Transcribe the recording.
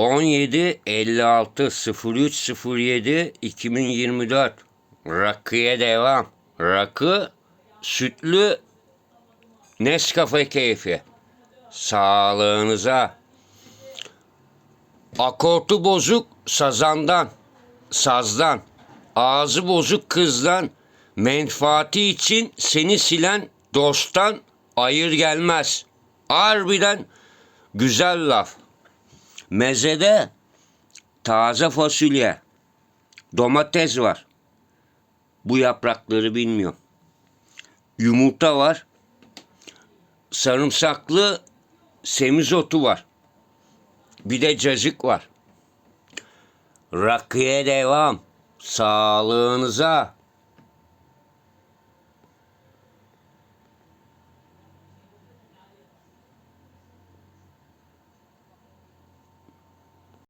17 56 03 07 2024 Rakıya devam. Rakı sütlü Nescafe keyfi. Sağlığınıza. Akortu bozuk sazandan, sazdan, ağzı bozuk kızdan, menfaati için seni silen dosttan ayır gelmez. Harbiden güzel laf. Mezede taze fasulye, domates var. Bu yaprakları bilmiyorum. Yumurta var. Sarımsaklı semizotu var. Bir de cacık var. Rakıya devam. Sağlığınıza.